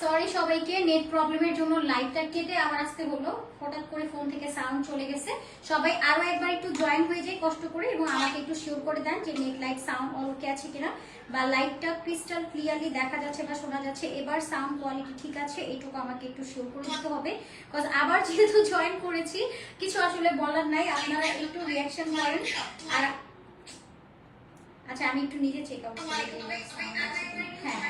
Sorry সবাইকে net প্রবলেমের জন্য লাইভটা কেটে আবার আসতে হলো। হঠাৎ করে ফোন থেকে সাউন্ড চলে গেছে। সবাই আরও একবার একটু জয়েন হয়ে যায় কষ্ট করে এবং আমাকে একটু শিওর করে দেন যে নেট লাইট সাউন্ড ওকে আছে কিনা বা লাইটটা ক্রিস্টাল ক্লিয়ারলি দেখা যাচ্ছে বা শোনা যাচ্ছে। এবার সাউন্ড কোয়ালিটি ঠিক আছে এইটুকু আমাকে একটু শিওর করে দিতে হবে। বিকজ আবার যেহেতু জয়েন করেছি, কিছু আসলে বলার নাই। আপনারা একটু রিয়াকশন করেন। আর আচ্ছা আমি একটু নিজে চেক আউট করে হ্যাঁ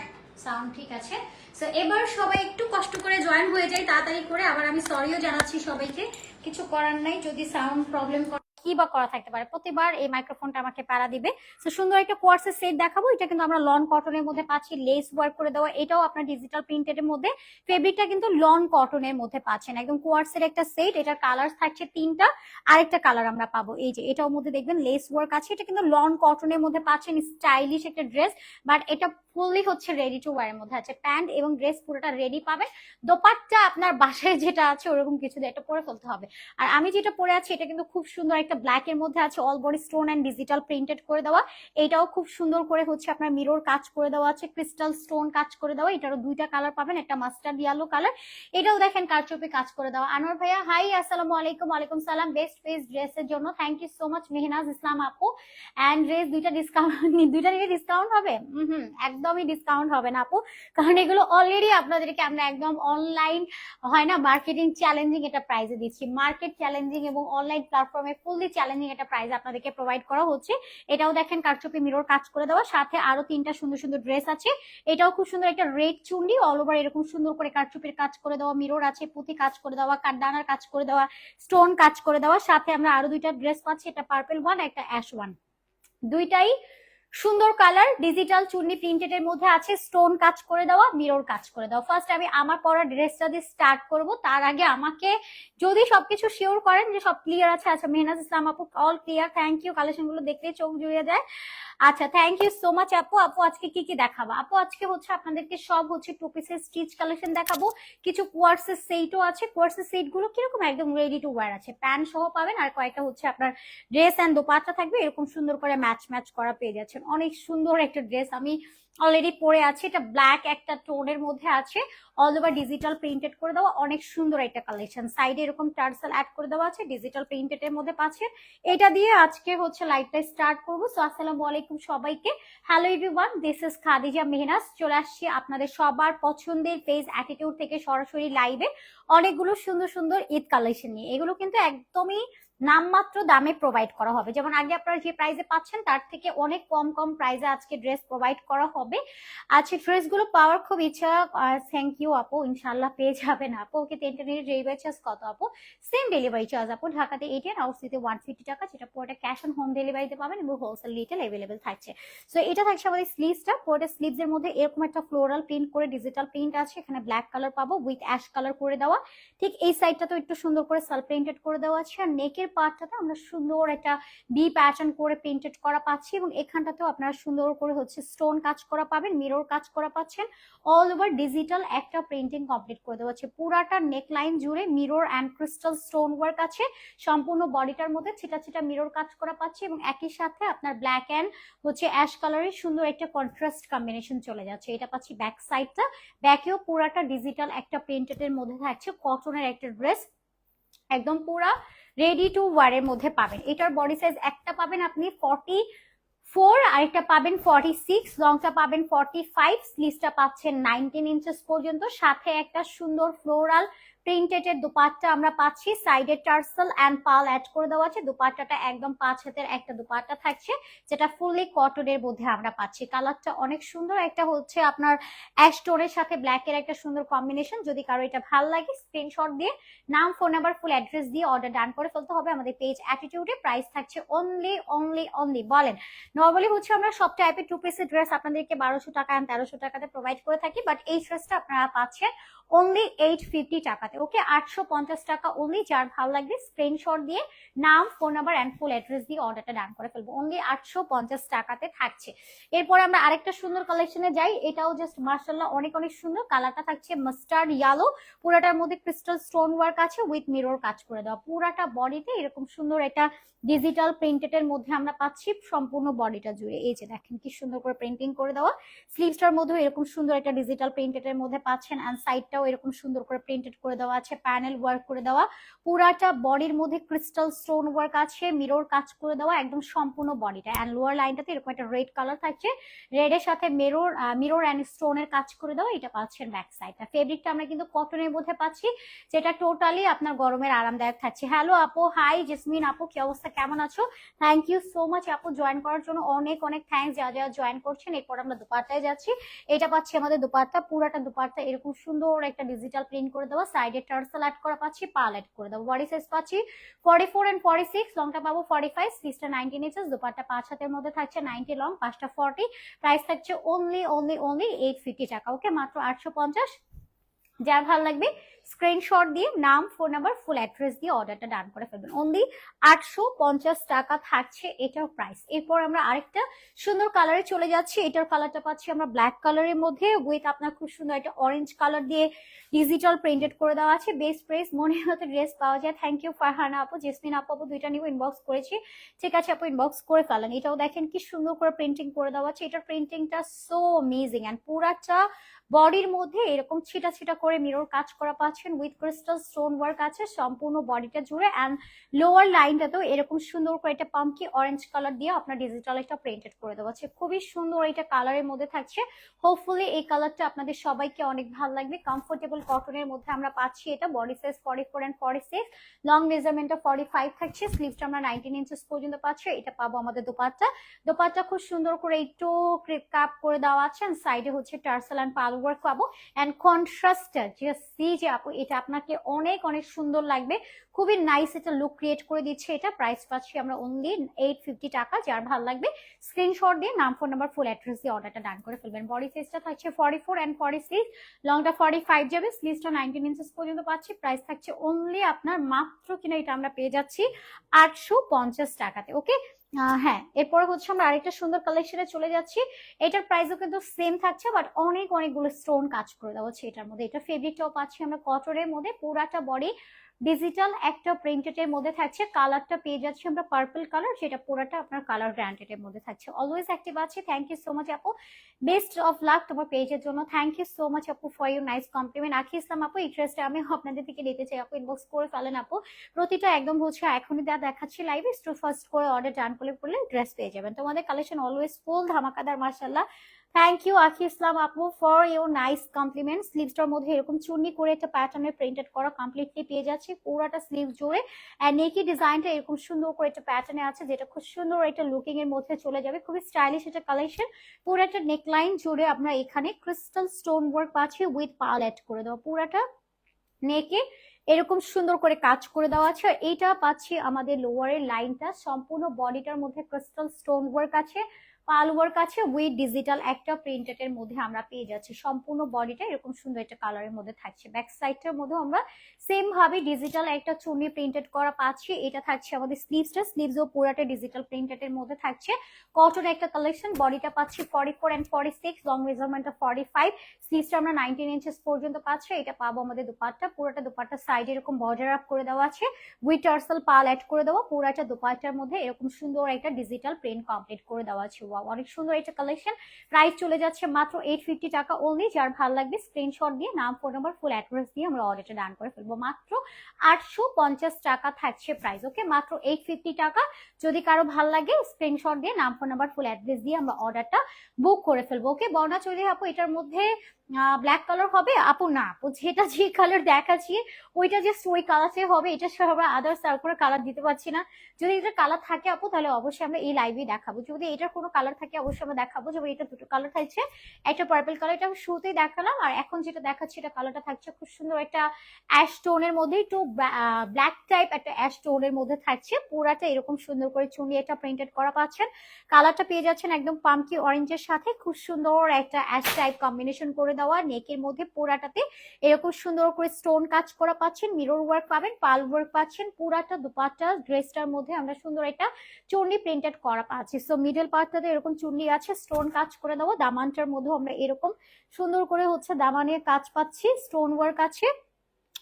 সাউন্ড ঠিক আছে। সো এবার সবাই একটু কষ্ট করে জয়েন হয়ে যায়, তাড়াতাড়ি করে। আবার আমি সরিও জানাচ্ছি সবাইকে। কিছু করার নাই, যদি সাউন্ড প্রবলেম কি বা করা থাকতে পারে? প্রতিবার এই মাইক্রোফোনটা আমাকে পাড়া দিবে। তো সুন্দর একটা কোয়ার্সের সেট দেখাবো। এটা কিন্তু আমরা লন কটনের মধ্যে পাচ্ছি লেস ওয়ার্ক করে দেওয়া। এটাও আপনার ডিজিটাল প্রিন্টেড মধ্যে। ফেব্রিকটা কিন্তু লন কটনের মধ্যে পাচ্ছেন। একদম কোয়ার্সের একটা সেট এটার কালার থাকছে তিনটা। আরেকটা কালার আমরা পাবো। এই যে, এটার মধ্যে দেখবেন লেস ওয়ার্ক আছে। এটা কিন্তু লন কটনের মধ্যে পাচ্ছেন স্টাইলিশ একটা ড্রেস বাট এটা ফুললি হচ্ছে রেডি টু ওয়ার মধ্যে আছে প্যান্ট এবং ড্রেস পুরোটা রেডি পাবেন দোপাট্টা আপনার বাসায় যেটা আছে ওরকম কিছু এটা পরে ফেলতে হবে। আর আমি যেটা পরে আছি, এটা কিন্তু খুব সুন্দর একটা ব্ল্যাক এর মধ্যে আছে all body stone and digital printed করে দেওয়া। এটাও খুব সুন্দর করে হচ্ছে আপনার মিরর কাজ করে দেওয়া আছে ক্রিস্টাল স্টোন কাজ করে দেওয়া। এটারও দুইটা কালার পাবেন, একটা মাস্টার্ড ইয়েলো কালার এটাও দেখেন কারচুপি কাজ করে দেওয়া। আনোয়ার ভাইয়া হাই আসসালামু আলাইকুম, ওয়ালাইকুম সালাম বেস্ট ফেস ড্রেসের জন্য। Thank you so much Mehnaz Islam আপু। অ্যান্ড ড্রেস দুইটা ডিসকাউন্ট দুইটা নিয়ে ডিসকাউন্ট হবে? হুম একদমই ডিসকাউন্ট হবে না আপু। কারণ এগুলো অলরেডি আপনাদেরকে আমরা একদম অনলাইন হয় না মার্কেটিং চ্যালেঞ্জিং এটা প্রাইজে দিচ্ছি। মার্কেট চ্যালেঞ্জিং এবং অনলাইন প্ল্যাটফর্মে ফুললি চ্যালেঞ্জিং একটা প্রাইজ আপনাদেরকে প্রোভাইড করা হচ্ছে। এটাও দেখেন, কারচুপি মিরর কাজ করে দেওয়া। সাথে আরও তিনটা সুন্দর সুন্দর ড্রেস আছে। এটাও খুব সুন্দর একটা রেড চুন্ডি। অল ওভার এরকম সুন্দর করে কারচুপির কাজ করে দেওয়া মিরর আছে, পুঁতি কাজ করে দেওয়া কাঠদানার কাজ করে দেওয়া স্টোন কাজ করে দেওয়া। সাথে আমরা আরও দুইটা ড্রেস পাচ্ছি এটা পার্পেল ওয়ান একটা অ্যাশ ওয়ান দুইটাই সুন্দর কালার ডিজিটাল চুন্নি প্রিন্টেড এর মধ্যে আছে স্টোন কাজ করে দেওয়া মিরর কাজ করে দেওয়া। ফার্স্ট আমি আমার পরা ড্রেসটা দিয়ে স্টার্ট করব, তার আগে আমাকে যদি সবকিছু শিওর করেন যে সব ক্লিয়ার আছে আচ্ছা মেহনাজ ইসলাম আপু অল ক্লিয়ার থ্যাংক ইউ কালেকশনগুলো দেখলেই চোখ জুড়িয়ে যায়। আচ্ছা থ্যাংক ইউ সো মাচ আপু আপু আজকে কি কি দেখাবো? আপু আজকে হচ্ছে আপনাদেরকে সব হচ্ছে টু পিসের স্টিচ কালেকশন দেখাবো। কিছু কোয়ার্সের সেটও আছে কোয়ার্সের সেটগুলো কীরকম একদম রেডি টু ওয়ার আছে। প্যান্ট সহ পাবেন, আর কয়েকটা হচ্ছে আপনার ড্রেস অ্যান্ড দোপাট্টা থাকবে, এরকম সুন্দর করে ম্যাচ ম্যাচ করা পেয়ে যাচ্ছেন অনেক সুন্দর একটা ড্রেস। আমি অলরেডি পরে আছি। এটা ব্ল্যাক একটা টোনের মধ্যে আছে। অল ওভার ডিজিটাল প্রিন্টেড করে দেওয়া। অনেক সুন্দর একটা কালেকশন সাইডে এরকম টার্সেল অ্যাড করে দেওয়া আছে। ডিজিটাল প্রিন্টেড এর মধ্যে পাচ্ছেন এটা দিয়ে আজকে হচ্ছে লাইভটা স্টার্ট করব। সো আসসালামু আলাইকুম সবাইকে। Hello everyone this is Khadija Mehnaz চলে আসছি আপনাদের সবার পছন্দের পেজ অ্যাটিটিউড থেকে সরাসরি লাইভে অনেকগুলো সুন্দর সুন্দর ঈদ কালেকশন নিয়ে। এগুলো কিন্তু একদমই নামমাত্র দামে প্রোভাইড করা হবে। যেমন আগে আপনারা যে প্রাইসে পাচ্ছেন, তার থেকে অনেক কম কম প্রাইসে আজকে ড্রেস প্রোভাইড করা হবে। আজকে ড্রেসগুলো পাওয়ার খুব ইচ্ছা থ্যাংক ইউ আপু ইনশাল্লাহ পেয়ে যাবেন আপু। ওকে টেন ডেলিভারি চার্জ কত আপু? সেম ডেলিভারি চার্জ আপু। ঢাকাতে এইটেন আউটসিতে ওয়ান ফিফটি টাকা, যেটা পুরোটা ক্যাশ অন হোম ডেলিভারিতে পাবেন এবং হোলসেল রিটেল অ্যাভেলেবেল থাকছে। সো এটা থাকছে আমাদের স্লিভসটা পুরোটা স্লিভস এর মধ্যে এরকম একটা ফ্লোরাল প্রিন্ট করে ডিজিটাল প্রিন্ট আছে। এখানে ব্ল্যাক কালার পাবো উইথ অ্যাশ কালার করে দেওয়া। ঠিক এই সাইডটা তো একটু সুন্দর করে সাল প্রিন্টেড করে দেওয়া আছে। আর নেকের পার্টটাতে আমরা সুন্দর একটা বি প্যাটার্ন করে প্রিন্টেড করা পাচ্ছি এবং এখানটাতেও আপনারা সুন্দর করে হচ্ছে স্টোন কাজ করা পাবেন মিরর কাজ করা পাচ্ছেন। অল ওভার ডিজিটাল একটা প্রিন্টিং কমপ্লিট করে দেওয়া আছে পুরাটা নেক লাইন জুড়ে mirror and crystal stone work আছে। সম্পূর্ণ বডিটার মধ্যে ছিটা ছিটা মিরর কাজ করা পাচ্ছি এবং একই সাথে আপনার ব্ল্যাক অ্যান্ড হচ্ছে অ্যাশ কালারের সুন্দর একটা কন্ট্রাস্ট কম্বিনেশন চলে যাচ্ছে। এটা পাচ্ছি ব্যাক সাইডটা ব্যাকেও পুরাটা ডিজিটাল একটা প্রিন্টেড এর মধ্যে থাকছে। কটনের একটা ড্রেস একদম পুরা রেডি টু ওয়ারের মধ্যে পাবেন। এটার বডি সাইজ একটা পাবেন আপনি ফর্টি ফোর আরেকটা পাবেন ফর্টি সিক্স লংটা পাবেন ফর্টি ফাইভ স্লিভসটা পাচ্ছেন নাইনটিন ইঞ্চেস পর্যন্ত। সাথে একটা সুন্দর ফ্লোরাল প্রিন্টেড এর দুপাট্টা আমরা পাচ্ছি। সাইডে টার্সেল অ্যান্ড পাল অ্যাড করে দেওয়া আছে। দুপাট্টাটা একদম পাঁচ হাতের একটা দুপাট্টা থাকছে, যেটা ফুললি কটনের মধ্যে আমরা পাচ্ছি। কালারটা অনেক সুন্দর। একটা হচ্ছে আপনার অ্যাশ টোনের সাথে ব্ল্যাক এর একটা সুন্দর কম্বিনেশন যদি কারও এটা ভালো লাগে স্ক্রিনশট দিয়ে নাম ফোন নাম্বার ফুল অ্যাড্রেস দিয়ে অর্ডার ডান করে ফেলতে হবে। আমাদের পেজ অ্যাটিটিউডে প্রাইস থাকছে অনলি অনলি অনলি বলেন নর্মালি হচ্ছে আমরা সব টাইপের টু পিসের ড্রেস আপনাদেরকে বারোশো টাকা তেরোশো টাকাতে প্রোভাইড করে থাকি বাট এই ড্রেসটা আপনারা পাচ্ছেন অনলি এইট ফিফটি টাকাতে। ওকে আটশো পঞ্চাশ টাকা অনলি যার ভালো লাগবে স্ক্রিনশট দিয়ে নাম phone number and full address দিয়ে অর্ডারটা ডান করে ফেলব। অনলি আটশো পঞ্চাশ টাকাতে থাকছে। এরপর আমরা আরেকটা সুন্দর কালেকশনে যাই। এটাও জাস্ট মার্শাল্লাহ অনেক অনেক সুন্দর। কালারটা থাকছে মাস্টার্ড ইয়ালো পুরাটার মধ্যে ক্রিস্টাল স্টোন ওয়ার্ক আছে উইথ মিরর কাজ করে দেওয়া। পুরাটা বডিতে এরকম সুন্দর একটা ডিজিটাল প্রিন্টেড এর মধ্যে আমরা পাচ্ছি সম্পূর্ণ বডিটা জুড়ে। এই যে দেখেন কি সুন্দর করে প্রিন্টিং করে দেওয়া। স্লিভসটার মধ্যে এরকম সুন্দর একটা ডিজিটাল প্রিন্টেড এর মধ্যে পাচ্ছেন অ্যান্ড সাইডটাও এরকম সুন্দর করে প্রিন্টেড করে দেওয়া আছে প্যানেল ওয়ার্ক করে দেওয়া। পুরাটা বডির মধ্যে ক্রিস্টাল স্টোন ওয়ার্ক আছে মিরর কাজ করে দেওয়া, একদম সম্পূর্ণ বডিটা। অ্যান্ড লোয়ার লাইনটাতে এরকম একটা রেড কালার থাকছে। রেড এর সাথে মিরর মিরর অ্যান্ড স্টোনের কাজ করে দেওয়া, এটা পাচ্ছেন ব্যাক সাইডটা ফেব্রিকটা আমরা কিন্তু কটনের মধ্যে পাচ্ছি, যেটা টোটালি আপনার গরমের আরামদায়ক থাকছে। হ্যালো আপু হাই জেসমিন আপু, কি অবস্থা? কেমন আছো? থ্যাংক ইউ সো মাচ আপু জয়েন করার জন্য অনেক অনেক থ্যাংকস যারা যারা জয়েন করছেন, এরপর আমরা দুপাট্টায় যাচ্ছি। এটা পাচ্ছি আমাদের দুপাট্টা পুরাটা দুপাট্টা এরকম সুন্দর একটা ডিজিটাল প্রিন্ট করে দেওয়া সাইডে টার্সেল অ্যাড করা পাচ্ছি পাল অ্যাড করে দেবো। বডি সাইজ পাচ্ছি forty four and forty six লংটা পাবো ফর্টি ফাইভ সিক্সটা নাইনটিন ইঞ্চেস দুপারটা পাঁচ হাতের মধ্যে থাকছে নাইনটি লং পাঁচটা ফর্টি প্রাইস থাকছে only only only eight fifty টাকা। ওকে মাত্র আটশো পঞ্চাশ। যার ভালো লাগবে স্ক্রিনশট দিয়ে, নাম ফোন নাম্বার ফুল অ্যাড্রেস দিয়ে অর্ডারটা ডান করে ফেলবেন। অনলি আটশো পঞ্চাশ টাকা থাকছে এটার প্রাইস এরপর আমরা আরেকটা সুন্দর কালারে চলে যাচ্ছি। এটার কালারটা পাচ্ছি আমরা ব্ল্যাক কালারের মধ্যে উইথ আপনার খুব সুন্দর একটা অরেঞ্জ কালার দিয়ে ডিজিটাল প্রিন্টেড করে দেওয়া আছে। বেস্ট প্রাইস মনে মতো ড্রেস পাওয়া যায়। থ্যাংক ইউ ফারহানা আপু জেসমিন আপু আপু, দুইটা নিউ ইনবক্স করেছি। ঠিক আছে আপু ইনবক্স করে ফেলেন। এটাও দেখেন কি সুন্দর করে প্রিন্টিং করে দেওয়া আছে। এটার প্রিন্টিংটা সো অ্যামেজিং অ্যান্ড পুরাটা বডির মধ্যে এরকম ছিটা ছিটা করে মিরর কাজ করা পাচ্ছেন উইথ ক্রিস্টাল স্টোন ওয়ার্ক আছে, সম্পূর্ণ বডিটা জুড়ে অ্যান্ড লোয়ার লাইনটাতেও এরকম সুন্দর করে একটা পাম্পকি অরেঞ্জ কালার দিয়ে আপনার ডিজিটাল একটা প্রিন্টেড করে দেওয়া আছে। খুবই সুন্দর এটা কালারের মধ্যে থাকছে। হোপফুলি এই কালারটা আপনাদের সবাইকে অনেক ভালো লাগবে। কমফোর্টেবল কটনের মধ্যে আমরা পাচ্ছি এটা body size forty four and forty six long মেজারমেন্টটা forty five থাকছে স্লিভসটা আমরা নাইনটিন ইঞ্চেস পর্যন্ত পাচ্ছি, এটা পাবো আমাদের দোপাট্টা। দোপাট্টা খুব সুন্দর করে একটু ক্রিপ কাপ করে দেওয়া আছে সাইডে হচ্ছে টার্সেল অ্যান্ড পাল ওয়ার্ক পাবো। অ্যান্ড কন্ট্রাস্টার যে সি যে আপু, এটা আপনাকে অনেক অনেক সুন্দর লাগবে। খুবই নাইস এটা লুক ক্রিয়েট করে দিচ্ছে এটা। প্রাইস পাচ্ছি আমরা অনলি এইট ফিফটি টাকা, যার ভালো লাগবে। স্ক্রিনশট দিয়ে নাম ফোন নাম্বার ফুল অ্যাড্রেস দিয়ে অর্ডারটা ডান করে ফেলবেন। বডি সাইজটা থাকছে forty four and forty six লংটা forty five যাবে স্লিভসটা নাইনটিন ইঞ্চেস পর্যন্ত পাচ্ছি। প্রাইস থাকছে অনলি আপনার মাত্র কিনা এটা আমরা পেয়ে যাচ্ছি আটশো পঞ্চাশ টাকাতে ওকে হ্যাঁ এরপরে হচ্ছে আমরা আরেকটা সুন্দর কালেকশনে চলে যাচ্ছি। এটার প্রাইসও কিন্তু সেম থাকছে বাট অনেক, অনেকগুলো স্টোন কাজ করে দেওয়া হচ্ছে এটার মধ্যে। এটা ফেব্রিকটাও আছে, আমরা কটনের মধ্যে পুরাটা বডি ডিজিটাল একটা প্রিন্টেড এর মধ্যে থাকছে কালারটা পেয়ে যাচ্ছি আমরা পার্পল কালার যেটা পুরোটা আপনার কালার গ্রান্টেড এর মধ্যে থাকছে। অলওয়েজ অ্যাক্টিভ আছে থ্যাংক ইউ সো মাচ আপু। বেস্ট অফ লাক তোমার পেজের জন্য থ্যাংক ইউ সো মাচ আপু for you nice compliment Akhi Islam আপু, এই ড্রেসটা আমি আপনাদের থেকে নিতে চাই, আপু ইনবক্স করে ফেলেন আপু। প্রতিটা একদম হচ্ছে এখনই যা দেখাচ্ছি লাইভে স্টু ফার্স্ট করে অর্ডার ডান করলে পড়লে ড্রেস পেয়ে যাবেন। তোমাদের কালেকশন অলওয়েজ ফুল ধামাকাদার মার্শাল্লাহ থ্যাংক ইউ আখি ইসলাম আপু ফর ইউর নাইস কমপ্লিমেন্ট স্লিভসটার মধ্যে এরকম চুন্নি করে একটা প্যাটার্নের প্রিন্টেড করা কমপ্লিটলি পেয়ে যাচ্ছে। পুরাটা স্লিভ জুড়ে। অ্যান্ড নেকি ডিজাইনটা এরকম সুন্দর করে একটা প্যাটার্নে আছে, যেটা খুব সুন্দর একটা লুকিং এর মধ্যে চলে যাবে। খুবই স্টাইলিশ একটা কালেকশন পুরো একটা নেকলাইন জুড়ে আমরা এখানে ক্রিস্টাল স্টোন ওয়ার্ক পাচ্ছি উইথ পাল অ্যাড করে দেওয়া। পুরাটা নেকে এরকম সুন্দর করে কাজ করে দেওয়া আছে। এইটা পাচ্ছি আমাদের লোয়ারের লাইনটা সম্পূর্ণ বডিটার মধ্যে ক্রিস্টাল স্টোন ওয়ার্ক আছে। পাল ওয়ার্ক আছে উইথ ডিজিটাল একটা প্রিন্টেড এর মধ্যে আমরা পেয়ে যাচ্ছি। সম্পূর্ণ বডিটা এরকম সুন্দর একটা কালারের মধ্যে থাকছে। ব্যাক সাইডটার মধ্যে আমরা সেম ভাবে ডিজিটাল একটা চুনি প্রিন্টেড করা পাচ্ছি। এটা থাকছে আমাদের স্লিভসটা স্লিভসও পুরাটা ডিজিটাল প্রিন্টেড এর মধ্যে থাকছে। কটন একটা কালেকশন বডিটা পাচ্ছি forty four and six long মেজারমেন্টটা forty five স্লিভসটা আমরা নাইনটিন ইঞ্চেস পর্যন্ত পাচ্ছি। এটা পাবো আমাদের দুপাট্টা। পুরোটা দুপাট্টা সাইডে এরকম বর্ডার আপ করে দেওয়া আছে। উইথ টার্সেল পাল অ্যাড করে দেওয়া পুরাটা দুপাট্টার মধ্যে এরকম সুন্দর একটা ডিজিটাল প্রিন্ট কমপ্লিট করে দেওয়া আছে। ওয়াও অনেক সুন্দর এটা কালেকশন প্রাইস চলে যাচ্ছে মাত্র এইট ফিফটি টাকা ওনলি যার ভালো লাগবে স্ক্রিনশট দিয়ে, নাম ফোন নাম্বার ফুল অ্যাড্রেস দিয়ে আমরা অর্ডারটা ডান করে ফেলব। মাত্র আটশো পঞ্চাশ টাকা থাকছে প্রাইস ওকে মাত্র এইট ফিফটি টাকা। যদি কারও ভালো লাগে স্ক্রিনশট দিয়ে, নাম ফোন নাম্বার ফুল অ্যাড্রেস দিয়ে আমরা অর্ডারটা বুক করে ফেলব ওকে বর্ণা চলে আপু, এটার মধ্যে ব্ল্যাক কালার হবে? আপু, না। আপু, যেটা যে কালার দেখাচ্ছি, ওইটা জাস্ট ওই কালারতে হবে। এটা সহ আমরা আদার্স আর কোনো কালার দিতে পারছি না। যদি এটা কালার থাকে, আপু, তাহলে অবশ্যই আমরা এই লাইভে দেখাবো। যদি এটার কোনো কালার থাকে, অবশ্যই আমরা দেখাবো যেমন এটা দুটো কালার থাকছে। একটা পার্পল কালার এটা আমি শুরুতেই দেখালাম। আর এখন যেটা দেখাচ্ছি, এটা কালারটা থাকছে খুব সুন্দর একটা অ্যাশ টোনের মধ্যে একটু ব্ল্যাক টাইপ একটা অ্যাশ টোনের মধ্যে থাকছে। পুরাটা এরকম সুন্দর করে চুনি এটা প্রিন্টেড করা পাচ্ছেন। কালারটা পেয়ে যাচ্ছেন একদম পাম্পকি অরেঞ্জের সাথে। খুব সুন্দর একটা অ্যাশ টাইপ কম্বিনেশন করে দেওয়া নেকের মধ্যে পোড়াটাতে এরকম সুন্দর করে স্টোন কাজ করা পাচ্ছেন মিরর ওয়ার্ক পাবেন পাল ওয়ার্ক পাচ্ছেন, পুরাটা দুপাটা ড্রেসটার মধ্যে আমরা সুন্দর একটা চুন্নি প্রিন্টেড করা পাচ্ছি সো মিডল পার্টটাতে এরকম চুন্নি আছে স্টোন কাজ করে দেওয়া, দামানটার মধ্যেও আমরা এরকম সুন্দর করে হচ্ছে দামানের কাজ পাচ্ছি স্টোন ওয়ার্ক আছে।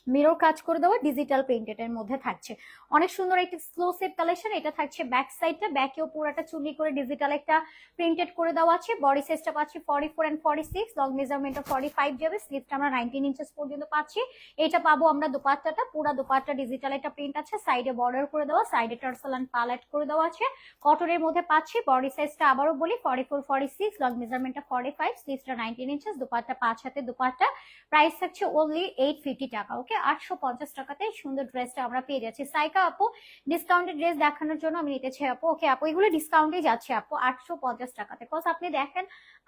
মিরর কাজ করে দেওয়া ডিজিটাল প্রিন্টেড এর মধ্যে থাকছে। অনেক সুন্দর একটা স্লো সেপ কালেকশন এটা থাকছে ব্যাক সাইডটা ব্যাকেও পুরোটা চুনি করে ডিজিটাল একটা প্রিন্টেড করে দেওয়া আছে। বডি সাইজটা পাচ্ছি forty four and forty six long measurement forty five যাবে স্লিপটা আমরা নাইনটিন ইঞ্চেস পর্যন্ত পাচ্ছি। এটা পাবো আমরা দুপাট্টাটা, পুরো দুপাট্টা ডিজিটাল একটা প্রিন্ট আছে। সাইডে বর্ডার করে দেওয়া সাইডে টার্সেল অ্যান্ড পালেট করে দেওয়া আছে। কটনের মধ্যে পাচ্ছি বডি সাইজটা আবারও বলি forty four forty six long মেজারমেন্টটা forty five স্লিপটা নাইনটিন ইঞ্চেস দুপাট্টা পাঁচ হাতে দুপাট্টা। প্রাইস থাকছে ওনলি এইট ফিফটি টাকা ওকে আটশো পঞ্চাশ টাকাতে সুন্দর ড্রেসটা আমরা পেয়ে যাচ্ছি। সাইকা আপু ডিসকাউন্টেড ড্রেস দেখানোর জন্য আমি নিতেছি আপু। ওকে আপু, এগুলো ডিসকাউন্টে যাচ্ছে আপু, আটশো পঞ্চাশ টাকাতে। কজ আপনি দেখেন,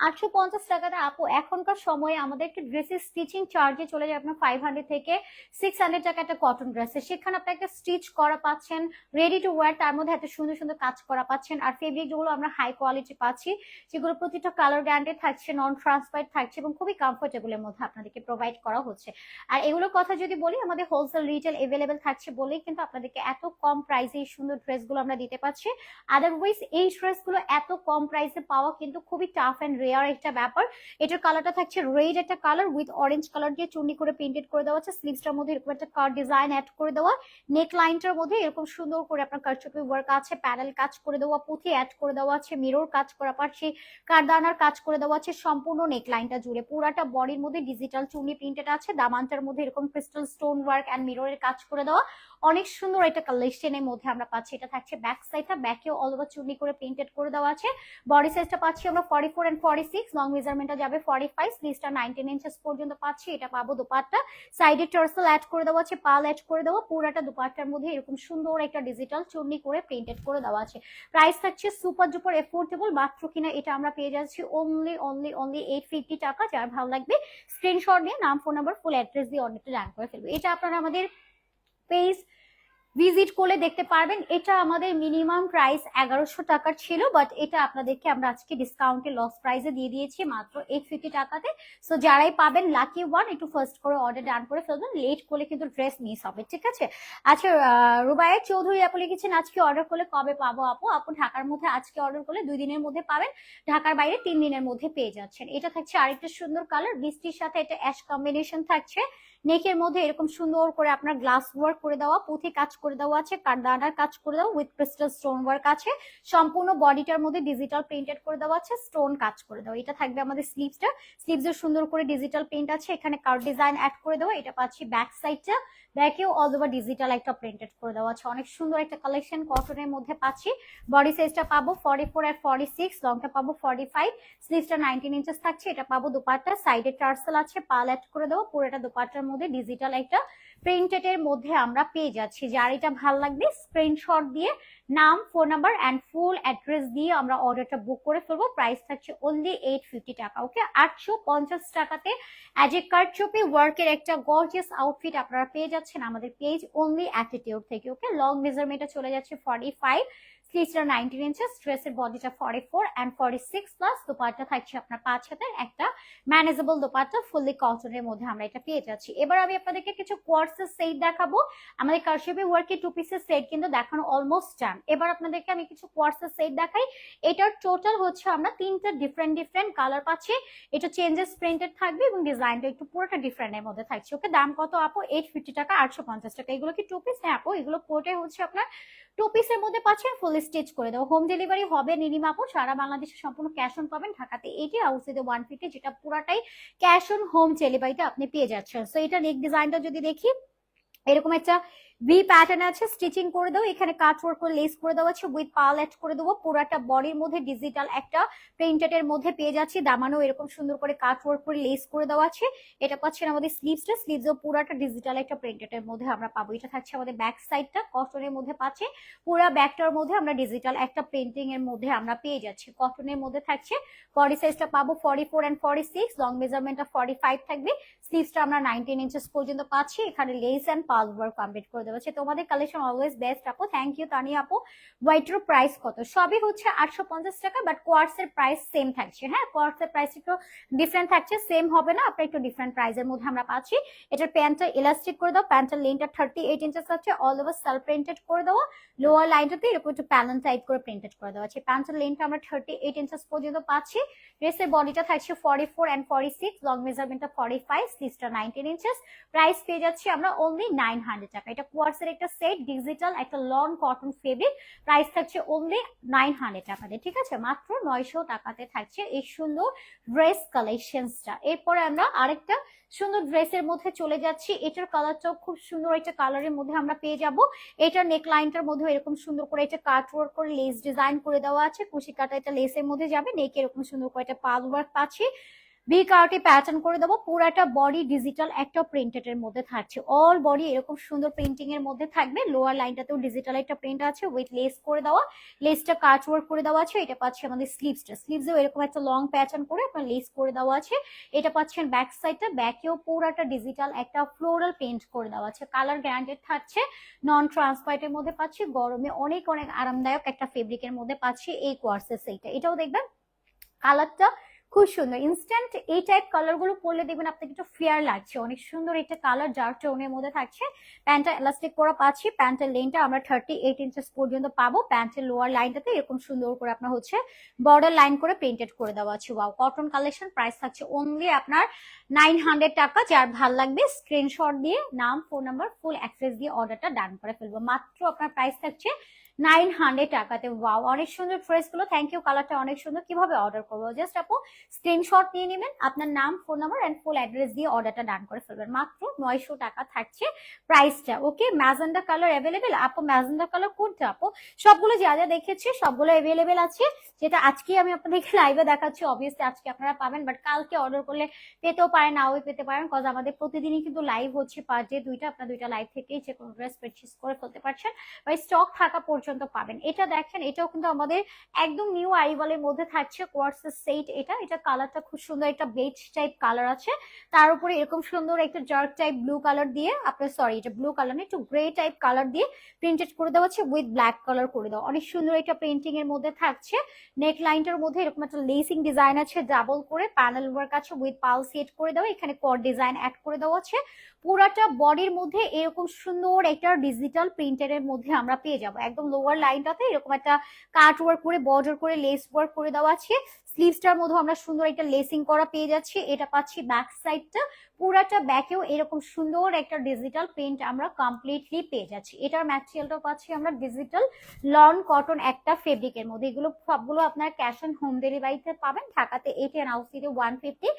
আটশো পঞ্চাশ টাকাতে আপু, এখনকার সময়ে আমাদের একটা ড্রেসের স্টিচিং চার্জে চলে যায় আপনার ফাইভ হান্ড্রেড থেকে সিক্স হান্ড্রেড টাকা একটা কটন ড্রেসে সেখানে আপনি একটা স্টিচ করা পাচ্ছেন রেডি টু ওয়ার তার মধ্যে এত সুন্দর সুন্দর কাজ করা পাচ্ছেন। আর ফেব্রিক যেগুলো আমরা হাই কোয়ালিটি পাচ্ছি, যেগুলো প্রতিটা কালার গ্যান্ডে থাকছে নন ট্রান্সপারেন্ট থাকছে এবং খুবই কমফোর্টেবলের মধ্যে আপনাদেরকে প্রোভাইড করা হচ্ছে। আর এগুলোর কথা যদি বলি, আমাদের হোলসেল রিটেল এভেলেবেল থাকছে বলেই কিন্তু আপনাদেরকে এত কম প্রাইসে এই সুন্দর ড্রেসগুলো আমরা দিতে পারছি। আদারওয়াইজ এই ড্রেসগুলো এত কম প্রাইসে পাওয়া কিন্তু খুবই টাফ অ্যান্ড রেয়ার একটা ব্যাপার। এটার কালারটা থাকছে রেড একটা কালার উইথ অরেঞ্জ কালার দিয়ে চুন্নি করে প্রিন্টেড করে দেওয়া আছে। স্লিভসটার মধ্যে এরকম একটা কার ডিজাইন অ্যাড করে দেওয়া। নেক লাইনটার মধ্যে এরকম সুন্দর করে আপনার কারচুপি ওয়ার্ক আছে প্যানেল কাজ করে দেওয়া, পুঁথি অ্যাড করে দেওয়া আছে মিরর কাজ করা পাচ্ছি কারদানার কাজ করে দেওয়া আছে, সম্পূর্ণ নেক লাইনটা জুড়ে। পুরাটা বডির মধ্যে ডিজিটাল চুনি প্রিন্টেড আছে। দামানটার মধ্যে এরকম ক্রিস্টাল স্টোন ওয়ার্ক অ্যান্ড মিররের কাজ করে দেওয়া। অনেক সুন্দর একটা কালেকশনের মধ্যে আমরা পাচ্ছি। এটা থাকছে ব্যাক সাইডটা ব্যাকেও অল ওভার চুনি করে প্রিন্টেড করে দেওয়া আছে। বডি সাইজটা পাচ্ছি আমরা forty four and six long মেজারমেন্টটা যাবে ফর্টি ফাইভ স্লিভসটা নাইনটিন ইঞ্চেস পর্যন্ত পাচ্ছি। এটা পাবো দুপাট্টা। সাইডে টার্সেল অ্যাড করে দেওয়া আছে, পাল অ্যাড করে দেওয়া, পুরাটা দুপাট্টার মধ্যে এরকম সুন্দর একটা ডিজিটাল চুন্নি করে প্রিন্টেড করে দেওয়া আছে। প্রাইস থাকছে সুপার ডুপার এফোর্ডেবল মাত্র কিনা এটা আমরা পেয়ে যাচ্ছি only only only eight fifty টাকা। যার ভালো লাগবে স্ক্রিনশট দিয়ে নাম ফোন নাম্বার ফুল অ্যাড্রেস দিয়ে অর্ডারটা জান করে ফেলবে। এটা আপনারা আমাদের পেজ ভিজিট করলে দেখতে পারবেন। এটা আমাদের মিনিমাম প্রাইস এগারোশো টাকার ছিল বাট এটা আপনাদেরকে আমরা আজকে ডিসকাউন্টে লস প্রাইসে দিয়ে দিয়েছি মাত্র এইট ফিফটি টাকাতে। সো যারাই পাবেন লাকি ওয়ান একটু ফার্স্ট করে অর্ডার ডান করে ফেলবেন লেট করলে কিন্তু ড্রেস মিস হবে, ঠিক আছে? আচ্ছা রুবায়ের চৌধুরী আপু লিখেছেন, আজকে অর্ডার করলে কবে পাবো আপু? আপু, ঢাকার মধ্যে আজকে অর্ডার করলে দুই দিনের মধ্যে পাবেন, ঢাকার বাইরে তিন দিনের মধ্যে পেয়ে যাচ্ছেন। এটা থাকছে আরেকটা সুন্দর কালার বৃষ্টির সাথে এটা অ্যাশ কম্বিনেশন থাকছে। নেকের মধ্যে এরকম সুন্দর করে আপনার গ্লাস ওয়ার্ক করে দেওয়া, পুঁথি কাজ করে দেওয়া আছে, কারদানার কাজ করে দেওয়া উইথ ক্রিস্টাল স্টোন ওয়ার্ক আছে। সম্পূর্ণ বডিটার মধ্যে ডিজিটাল প্রিন্টেড করে দেওয়া আছে স্টোন কাজ করে দেওয়া। এটা থাকবে আমাদের স্লিভসটা স্লিভসের সুন্দর করে ডিজিটাল প্রিন্ট আছে, এখানে কার ডিজাইন অ্যাড করে দেওয়া। এটা পাচ্ছি ব্যাক সাইডটা ব্যাকেও অল ওভার ডিজিটাল একটা প্রিন্টেড করে দেওয়া আছে। অনেক সুন্দর একটা কালেকশন কটনের মধ্যে পাচ্ছি। বডি সাইজটা পাবো ফর্টি ফোর আর ফর্টি সিক্স লংটা পাবো ফর্টি ফাইভ স্লিভসটা নাইনটিন ইঞ্চেস থাকছে, এটা পাবো দুপাট্টা সাইডে টার্সেল আছে পাল অ্যাড করে দেবো, পুরোটা দুপাট্টার মধ্যে ডিজিটাল একটা প্রিন্টেড এর মধ্যে আমরা পেয়ে যাচ্ছি। যার এটা ভালো লাগবে স্ক্রিনশট দিয়ে, নাম phone number and full address দিয়ে আমরা অর্ডারটা বুক করে ফেলব। প্রাইস থাকছে অনলি এইট ফিফটি টাকা ওকে আটশো পঞ্চাশ টাকাতে অ্যাজ এ কারচুপি ওয়ার্কের একটা গর্জিয়াস আউটফিট আপনারা পেয়ে যাচ্ছেন আমাদের পেজ অনলি অ্যাটিটিউড থেকে ওকে লং মেজারমেন্টটা চলে যাচ্ছে ফর্টি ফাইভ স্লিভসটা নাইনটিন ইঞ্চেস ড্রেসের বডিটা forty four and forty six plus dupatta থাকছে আপনার পাঁচ হাতের একটা ম্যানেজেবল দোপাট্টা ফুললি কটনের মধ্যে আমরা এটা পেয়ে যাচ্ছি। এবার আমি আপনাদেরকে কিছু কোয়ার্সের সেট দেখাবো। আমাদের কারশিপি ওয়ার্কের টু পিসের সেট কিন্তু দেখানো অলমোস্ট ডান এবার আপনাদেরকে আমি কিছু কোয়ার্সের সেট দেখাই। এটার টোটাল হচ্ছে আমরা তিনটা ডিফারেন্ট ডিফারেন্ট কালার পাচ্ছি। এটা চেঞ্জেস প্রিন্টেড থাকবে এবং ডিজাইনটা একটু পুরোটা ডিফারেন্টের মধ্যে থাকছে। ওকে, দাম কত আপু? এইট ফিফটি টাকা, আটশো পঞ্চাশ টাকা। এগুলো কি টু পিস হ্যাঁ আপু, এগুলো পুরোটাই হচ্ছে আপনার টু পিসের মধ্যে পাচ্ছেন ফুল স্টিচ করে দেবো হোম ডেলিভারি হবে নিনিম আপু সারা বাংলাদেশে সম্পূর্ণ ক্যাশ অন পাবেন। ঢাকাতে এইটি আউটসাইডে ওয়ান ফিফটি যেটা পুরাটাই ক্যাশ অন হোম ডেলিভারিতে আপনি পেয়ে যাচ্ছেন। সো এটা নেক ডিজাইনটা যদি দেখি, এরকম একটা ভি প্যাটার্ন আছে স্টিচিং করে দাও, এখানে কাট ওয়ার্ক করে লেস করে দেওয়া আছে উইথ পাল অ্যাড করে দেবো, পুরাটা বডির মধ্যে ডিজিটাল একটা প্রিন্টেড এর মধ্যে পেয়ে যাচ্ছি, দামানো এরকম সুন্দর করে কাট ওয়ার্ক করে লেস করে দেওয়া আছে, এটা পাচ্ছেন আমাদের স্লিভসটা স্লিভসও পুরাটা ডিজিটাল একটা প্রিন্টেড এর মধ্যে আমরা পাবো, এটা থাকছে আমাদের ব্যাক সাইডটা কটনের মধ্যে পাচ্ছে, পুরা ব্যাকটার মধ্যে আমরা ডিজিটাল একটা প্রিন্টিং এর মধ্যে আমরা পেয়ে যাচ্ছি কটনের মধ্যে থাকছে বডি সাইজটা পাবো forty four and forty six long মেজারমেন্টটা forty five থাকবে স্লিভসটা আমরা নাইনটিন ইঞ্চেস পর্যন্ত পাচ্ছি, এখানে lace and pearl work complete করে দেওয়া আছে তোমাদের কালেকশন অলওয়েজ বেস্ট আপু। থ্যাংক ইউ তানিয়া আপু। হোয়াইটের প্রাইস কত? সবই হচ্ছে আটশো পঞ্চাশ টাকা বাট কোয়ার্টস এর প্রাইস সেম থাকছে। হ্যাঁ কোয়ার্টস এর প্রাইস একটু ডিফারেন্ট থাকছে সেম হবে না, আপনার একটু ডিফারেন্ট প্রাইসের মধ্যে আমরা পাচ্ছি। এটার প্যান্টটা ইলাস্টিক করে দাও প্যান্টের লেনটা থার্টি এইট ইঞ্চেস আছে অল ওভার সেলফ প্রিন্টেড করে দেওয়া লোয়ার লাইনটাতে এরকম একটু প্যানেল টাইপ করে প্রিন্টেড করে দেওয়া আছে প্যান্টের লেনটা আমরা থার্টি এইট ইঞ্চেস পর্যন্ত পাচ্ছি। ড্রেসের বডিটা থাকছে forty four and forty six long মেজারমেন্টটা forty five স্লিভসটা নাইনটিন ইঞ্চেস প্রাইস পেয়ে যাচ্ছি আমরা অনলি নাইন হান্ড্রেড টাকা। এটা এর একটা সেট ডিজিটাল একটা লং কটন ফেব্রিক প্রাইস থাকছে অনলি নাইন হান্ড্রেড টাকাতে ঠিক আছে? মাত্র নয়শো টাকাতে থাকছে এই সুন্দর ড্রেস কালেকশনসটা এরপরে আমরা আরেকটা সুন্দর ড্রেসের মধ্যে চলে যাচ্ছি। এটার কালারটাও খুব সুন্দর। একটা কালারের মধ্যে আমরা পেয়ে যাব। এটার নেক লাইনটার মধ্যে এরকম সুন্দর করে এটা কাট ওয়ার্ক করে লেস ডিজাইন করে দেওয়া আছে। কুশি কাটা এটা লেসের মধ্যে যাবে। নেক এরকম সুন্দর করে একটা পাল ওয়ার্ক পাচ্ছি ভি কার্টে প্যাটার্ন করে দেবো। পুরাটা বডি ডিজিটাল একটা প্রিন্টেড এর মধ্যে থাকছে। অল বডি এরকম সুন্দর প্রিন্টিং এর মধ্যে থাকবে। লোয়ার লাইনটাতেও ডিজিটাল একটা প্রিন্ট আছে উইথ লেস করে দেওয়া। লেসটা কাট ওয়ার্ক করে দেওয়া আছে। এটা পাচ্ছে আমাদের স্লিভসটা স্লিভসেও এরকম একটা লং প্যাটার্ন করে আপনার লেস করে দেওয়া আছে। এটা পাচ্ছেন ব্যাক সাইডটা ব্যাকেও পুরাটা ডিজিটাল একটা ফ্লোরাল পেন্ট করে দেওয়া আছে। কালার গ্যারান্টেড থাকছে। নন ট্রান্সপারেন্টের মধ্যে পাচ্ছি। গরমে অনেক অনেক আরামদায়ক একটা ফেব্রিকের মধ্যে পাচ্ছি এই কোয়ার্সের সেইটা এটাও দেখবেন। কালারটা খুব সুন্দর। ইনস্ট্যান্ট এই টাইপ কালারগুলো পরলে দেখবেন আপনাকে একটু ফেয়ার লাগছে। অনেক সুন্দর একটা কালার যার টোনের মধ্যে থাকছে। প্যান্টটা এলাস্টিক করা পাচ্ছি। প্যান্টের লেনটা আমরা থার্টি এইট ইঞ্চেস পর্যন্ত পাবো। প্যান্টের লোয়ার লাইনটাতে এরকম সুন্দর করে আপনার হচ্ছে বর্ডার লাইন করে প্রিন্টেড করে দেওয়া আছে। ওয়াও কটন কালেকশন প্রাইস থাকছে অনলি আপনার নাইন হান্ড্রেড টাকা। যার ভালো লাগবে স্ক্রিনশট দিয়ে, নাম ফোন নাম্বার ফুল অ্যাক্সেস দিয়ে অর্ডারটা ডান করে ফেলব। মাত্র আপনার প্রাইস থাকছে নাইন হান্ড্রেড টাকাতে। ওয়াও অনেক সুন্দর ড্রেসগুলো থ্যাংক ইউ কালারটা অনেক সুন্দর। কীভাবে অর্ডার করব? জাস্ট আপু স্ক্রিনশট নিয়ে নেবেন। আপনার নাম phone number and full address দিয়ে অর্ডারটা ডান করে ফেলবেন। মাত্র নয়শো টাকা থাকছে প্রাইসটা ওকে ম্যাজেন্ডা কালার অ্যাভেলেবেল আপু ম্যাজেন্ডা কালার কোনটা আপু? সবগুলো যা যা দেখেছি, সবগুলো অ্যাভেলেবেল আছে। যেটা আজকে আমি আপনাদেরকে লাইভে দেখাচ্ছি অবভিয়াসলি আজকে আপনারা পাবেন বাট কালকে অর্ডার করলে পেতেও পারেন, নাও পেতে পারেন কজ আমাদের প্রতিদিনই কিন্তু লাইভ হচ্ছে পার ডে দুইটা, আপনার দুইটা লাইভ থেকেই যে কোনো ড্রেস পারচেস করে ফেলতে পারছেন। বা স্টক থাকা পর্যন্ত পাবেন। এটা দেখেন, এটাও কিন্তু আমাদের একদম নিউ আরিভালের মধ্যে থাকছে কোয়ার্সের সেট এটা। এটা কালারটা খুব সুন্দর একটা বেজ টাইপ কালার আছে। তার উপরে এরকম সুন্দর একটা জার্ক টাইপ ব্লু কালার দিয়ে আপনার সরি এটা ব্লু কালার না, একটু গ্রে টাইপ কালার দিয়ে প্রিন্টেড করে দেওয়া হচ্ছে উইথ ব্ল্যাক কালার করে দেওয়া। অনেক সুন্দর একটা প্রিন্টিং এর মধ্যে থাকছে। নেক লাইনটার মধ্যে এরকম একটা লেসিং ডিজাইন আছে ডাবল করে প্যানেল ওয়ার্ক আছে উইথ পাল সেট করে দেওয়া। এখানে কর ডিজাইন অ্যাড করে দেওয়া আছে পুরাটা বডির মধ্যে এরকম সুন্দর একটা ডিজিটাল প্রিন্টারের মধ্যে আমরা পেয়ে যাব। একদম লোয়ার লাইনটাতে এরকম একটা কাট ওয়ার্ক করে বর্ডার করে লেস ওয়ার্ক করে দেওয়া আছে। স্লিভসটার মধ্যে আমরা সুন্দর একটা লেসিং করা পেয়ে যাচ্ছি। এটা পাচ্ছি ব্যাক সাইডটা পুরাটা ব্যাকেও এরকম সুন্দর একটা ডিজিটাল প্রিন্ট আমরা কমপ্লিটলি পেয়ে যাচ্ছি। এটার ম্যাটেরিয়ালটা পাচ্ছি আমরা ডিজিটাল লন কটন একটা ফেব্রিকের মধ্যে। এগুলো সবগুলো আপনার ক্যাশ অন হোম ডেলিভারিতে পাবেন। ঢাকাতে এইটি অ্যান্ড আউটসিটে ওয়ান ফিফটি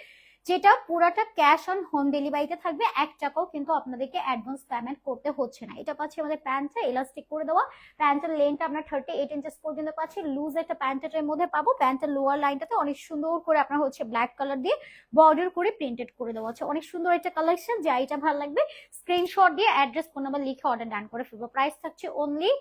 যেটা পুরাটা ক্যাশ অন হোম ডেলিভারিতে থাকবে। এক টাকাও কিন্তু আপনাদেরকে অ্যাডভান্স পেমেন্ট করতে হচ্ছে না। এটা পাচ্ছি আমাদের প্যান্টটা এলাস্টিক করে দেওয়া। প্যান্টের লেনটা আমরা থার্টি এইট ইঞ্চেস পর্যন্ত পাচ্ছি। লুজ একটা প্যান্টের মধ্যে পাবো। প্যান্টের লোয়ার লাইনটাতে অনেক সুন্দর করে আপনার হচ্ছে ব্ল্যাক কালার দিয়ে বর্ডার করে প্রিন্টেড করে দেওয়া আছে। অনেক সুন্দর একটা কালেকশন যা এটা ভালো লাগবে। স্ক্রিনশট দিয়ে অ্যাড্রেস ফোন নাম্বার লিখে অর্ডার ডান করে ফেলব। প্রাইস থাকছে only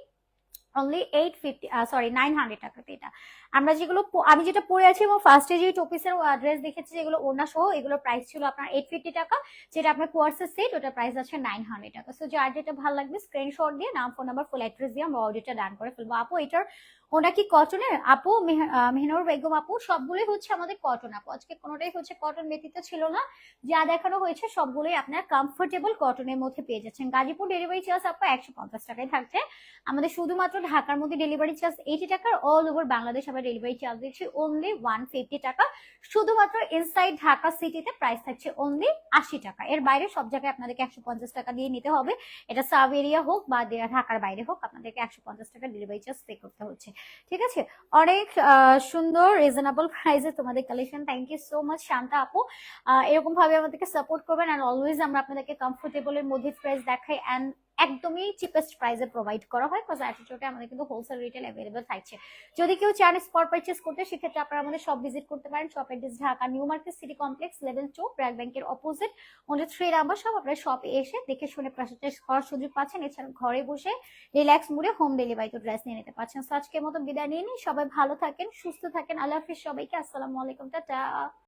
only eight fifty sorry nine hundred টাকাতে এটা। আমরা যেগুলো আমি যেটা পরে আছি এবং ফার্স্টে যে টপিসের ড্রেস দেখেছি, যেগুলো ওনা সহ এগুলোর প্রাইস ছিল আপনার এইট ফিফটি টাকা, যেটা আপনার কোয়ার্সের সেট ওটার প্রাইস আছে নাইন হান্ড্রেড টাকা। সো যার যেটা ভালো লাগবে স্ক্রিনশট দিয়ে, নাম ফোন নাম্বার ফুল অ্যাড্রেস দিয়ে আমরা অর্ডারটা ডান করে ফেলব। আপু, এটার ওটা কি কটনের আপু, মেহ- মেহনুর বেগম আপু, সবগুলোই হচ্ছে আমাদের কটন আপু। আজকে কোনোটাই হচ্ছে কটন ব্যতীত ছিল না। যা দেখানো হয়েছে, সবগুলোই আপনার কমফোর্টেবল কটনের মধ্যে পেয়ে যাচ্ছেন। গাজীপুর ডেলিভারি চার্জ আপু একশো পঞ্চাশ টাকায় থাকছে। আমাদের শুধুমাত্র ঢাকার মধ্যে ডেলিভারি চার্জ এইটি টাকার অল ওভার বাংলাদেশ আমরা ডেলিভারি চার্জ দিচ্ছি অনলি ওয়ান ফিফটি টাকা। শুধুমাত্র ইনসাইড ঢাকা সিটিতে প্রাইস থাকছে অনলি আশি টাকা। এর বাইরে সব জায়গায় আপনাদেরকে একশো পঞ্চাশ টাকা দিয়ে নিতে হবে। এটা সাব এরিয়া হোক বা ঢাকার বাইরে হোক, আপনাদেরকে একশো পঞ্চাশ টাকা ডেলিভারি চার্জ পে করতে হচ্ছে। ঠিক আছে? অনেক সুন্দর রিজনেবল প্রাইসে তোমাদের collection thank you so much Shanta আপু। এরকম ভাবে আমাদেরকে সাপোর্ট করবেন অ্যান্ড অলওয়েজ আমরা আপনাদেরকে কমফোর্টেবলের মধ্যে প্রাইস দেখাই অ্যান্ড একদমই চিপেস্ট প্রাইসে প্রোভাইড করা হয় বিকজ অ্যাটিটিউডে আমাদের কিন্তু হোলসেল রিটেল অ্যাভেলেবল থাকছে। যদি কেউ চান স্পট পারচেস করতে, সেক্ষেত্রে আপনারা আমাদের সব ভিজিট করতে পারেন। Shop address Dhaka new market city complex level two BRAC ব্যাংকের অপোজিট ওদের থ্রি নাম্বার সব আপনারা শপে এসে দেখে শুনে পারচেস করার সুযোগ পাচ্ছেন। এছাড়া ঘরে বসে রিল্যাক্স মুডে হোম ডেলিভারি তো ড্রেস নিয়ে নিতে পারছেন সো আজকের মতো বিদায় নিয়ে নিই। সবাই ভালো থাকেন, সুস্থ থাকেন। আল্লাহ হাফিজ সবাইকে। আসসালামু আলাইকুম। টাটা।